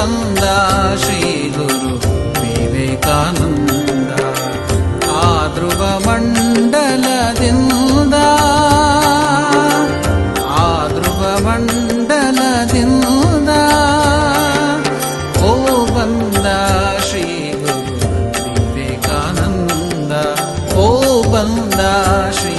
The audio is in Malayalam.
വിവേകാനന്ദ ശ്രീ ഗുരു വിവേകാനന്ദ ആ ധ്രുവ ഓ ബന്ദ ശ്രീ ഗുരു വിവേകാനന്ദ ഓ ശ്രീ